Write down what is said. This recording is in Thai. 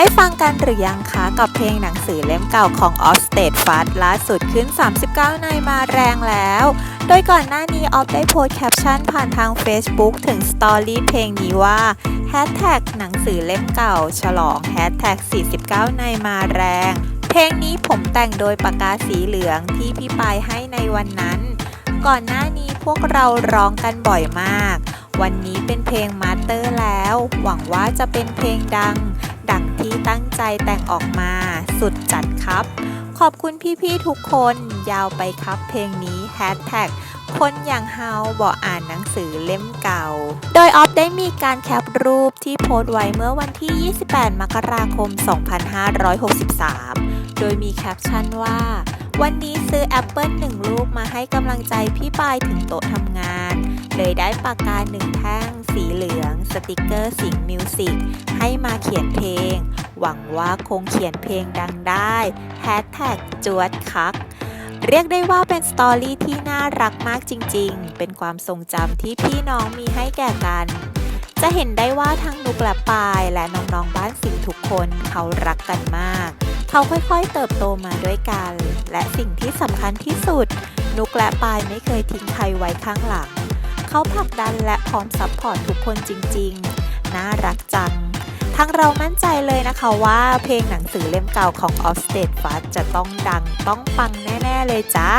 ได้ฟังกันหรือยังคะกับเพลงหนังสือเล่มเก่าของ o f f State f a s t ล่าสุดขึ้น 39 ในมาแรงแล้ว โดยก่อนหน้านี้ออฟได้โพสแคปชั่นผ่านทาง Facebook ถึงสตอรี่เพลงนี้ว่า Hashtag หนังสือเล่มเก่า ฉลอง Hashtag 49 ในมาแรง เพลงนี้ผมแต่งโดยปากกาสีเหลืองที่พี่ปายให้ในวันนั้น ก่อนหน้านี้พวกเราร้องกันบ่อยมาก วันนี้เป็นเพลงมาสเตอร์แล้ว หวังว่าจะเป็นเพลงดัง ดังที่ตั้งใจแต่งออกมา สุดจัดครับ ขอบคุณพี่ๆทุกคนยาวไปครับเพลงนี้แฮชแท็กคนอย่างเฮาบอกอ่านหนังสือเล่มเก่า โดยออฟได้มีการแคปรูปที่โพสต์ไว้เมื่อวันที่ 28 มกราคม 2563 โดยมีแคปชั่นว่า วันนี้ซื้อแอปเปิลหนึ่งลูกมาให้กำลังใจพี่ปายถึงโต๊ะทำงาน เลยได้ปากกาหนึ่งแท่ง สีเหลือง สติกเกอร์สิงมิวสิก ให้มาเขียนเพลง หวังว่าคงเขียนเพลงดังได้แฮชแท็กจวดคัก เรียกได้ว่าเป็นสตอรี่ที่น่ารักมากจริงๆ เป็นความทรงจำที่พี่น้องมีให้แก่กัน จะเห็นได้ว่าทั้งนุกและปายและน้องๆบ้านสิงทุกคนเขารักกันมาก เขาค่อยๆเติบโตมาด้วยกัน และสิ่งที่สำคัญที่สุด นุกและปายไม่เคยทิ้งใครไว้ข้างหลังเขาผลักดันและพร้อมซัพพอร์ตทุกคนจริงๆ น่ารักจัง ทั้งเรามั่นใจเลยนะคะว่าเพลงหนังสือเล่มเก่าของ Offstage f a s t จะต้องดังต้องปังแน่ ๆ เลยจ้า